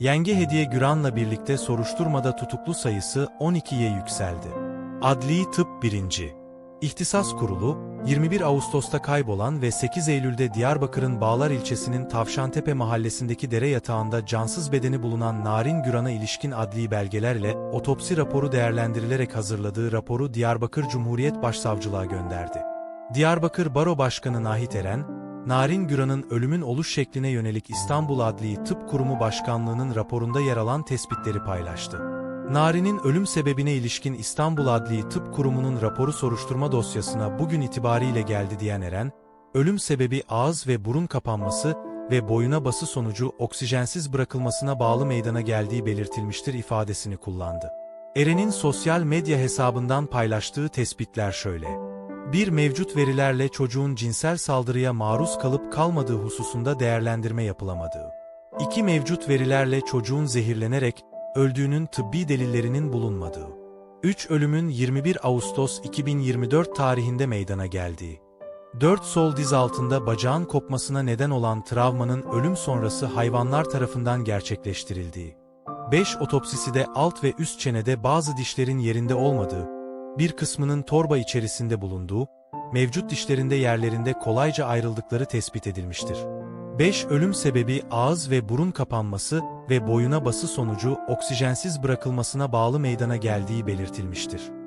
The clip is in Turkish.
Yenge Hediye Güran'la birlikte soruşturmada tutuklu sayısı 12'ye yükseldi. Adli Tıp 1. İhtisas Kurulu, 21 Ağustos'ta kaybolan ve 8 Eylül'de Diyarbakır'ın Bağlar ilçesinin Tavşantepe mahallesindeki dere yatağında cansız bedeni bulunan Narin Güran'a ilişkin adli belgelerle otopsi raporu değerlendirilerek hazırladığı raporu Diyarbakır Cumhuriyet Başsavcılığa gönderdi. Diyarbakır Baro Başkanı Nahit Eren, Narin Güran'ın ölümün oluş şekline yönelik İstanbul Adli Tıp Kurumu Başkanlığı'nın raporunda yer alan tespitleri paylaştı. Nari'nin ölüm sebebine ilişkin İstanbul Adli Tıp Kurumu'nun raporu soruşturma dosyasına bugün itibariyle geldi diyen Eren, ölüm sebebi ağız ve burun kapanması ve boyuna bası sonucu oksijensiz bırakılmasına bağlı meydana geldiği belirtilmiştir ifadesini kullandı. Eren'in sosyal medya hesabından paylaştığı tespitler şöyle. Bir mevcut verilerle çocuğun cinsel saldırıya maruz kalıp kalmadığı hususunda değerlendirme yapılamadığı. İki mevcut verilerle çocuğun zehirlenerek öldüğünün tıbbi delillerinin bulunmadığı. 3 ölümün 21 Ağustos 2024 tarihinde meydana geldiği. 4 sol diz altında bacağın kopmasına neden olan travmanın ölüm sonrası hayvanlar tarafından gerçekleştirildiği. 5 otopsisi de alt ve üst çenede bazı dişlerin yerinde olmadığı, bir kısmının torba içerisinde bulunduğu, mevcut dişlerinde yerlerinde kolayca ayrıldıkları tespit edilmiştir. 5 ölüm sebebi ağız ve burun kapanması ve boyuna bası sonucu oksijensiz bırakılmasına bağlı meydana geldiği belirtilmiştir.